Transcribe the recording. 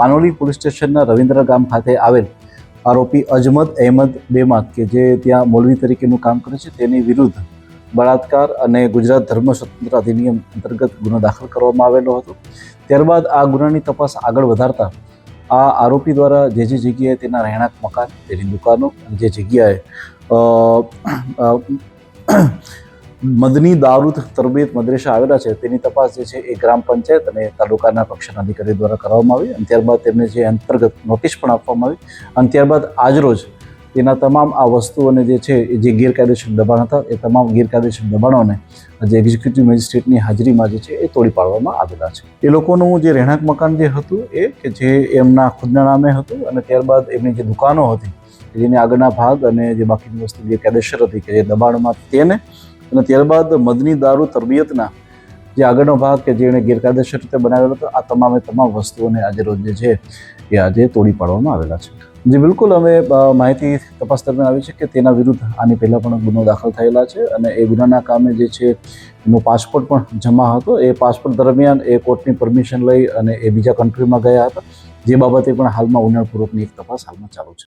Panoli police સ્ટેશનના રવિન્દ્ર ગામ ખાતે આવેલ આરોપી અજમદ અહેમદ બેમાત કે જે ત્યાં મોલવી તરીકેનું કામ કરે છે, તેની વિરુદ્ધ બળાત્કાર અને ગુજરાત ધર્મ સ્વતંત્ર અધિનિયમ અંતર્ગત ગુનો દાખલ કરવામાં આવેલો હતો. ત્યારબાદ આ ગુનાની તપાસ આગળ વધારતા આ આરોપી દ્વારા જે જે જગ્યાએ તેના રહેણાંક મકાન, તેની દુકાનો જે જગ્યાએ મદની દારૂદ તરબીયત મદ્રેસા આવેલા છે, તેની તપાસ જે છે એ ગ્રામ પંચાયત અને તાલુકાના પક્ષના અધિકારી દ્વારા કરવામાં આવી અને ત્યારબાદ તેમને જે અંતર્ગત નોટિસ પણ આપવામાં આવી અને ત્યારબાદ આજરોજ તેના તમામ આ વસ્તુઓને જે છે જે ગેરકાયદેસર દબાણ હતા, એ તમામ ગેરકાયદેસર દબાણોને જે એક્ઝિક્યુટિવ મેજિસ્ટ્રેટની હાજરીમાં જે છે એ તોડી પાડવામાં આવેલા છે. એ લોકોનું જે રહેણાંક મકાન જે હતું એ કે જે એમના ખુદના નામે હતું અને ત્યારબાદ એમની જે દુકાનો હતી જેની આગળના ભાગ અને જે બાકીની વસ્તુ ગેરકાયદેસર હતી કે જે દબાણમાં તેને અને ત્યારબાદ મદની દારૂ તરબિયતના જે આગળનો ભાગ કે જેણે ગેરકાયદેસર રીતે બનાવેલો હતો, આ તમામે તમામ વસ્તુઓને આજે રોજ જે છે એ આજે તોડી પાડવામાં આવેલા છે. જે, બિલકુલ અમે માહિતી તપાસ દરમિયાન આવી છે કે તેના વિરુદ્ધ આની પહેલાં પણ ગુનો દાખલ થયેલા છે અને એ ગુનાના કામે જે છે એનો પાસપોર્ટ પણ જમા હતો. એ પાસપોર્ટ દરમિયાન એ કોર્ટની પરમિશન લઈ અને એ બીજા કન્ટ્રીમાં ગયા હતા. જે બાબતે પણ હાલમાં ઊંડાણપૂર્વકની એક તપાસ હાલમાં ચાલુ છે.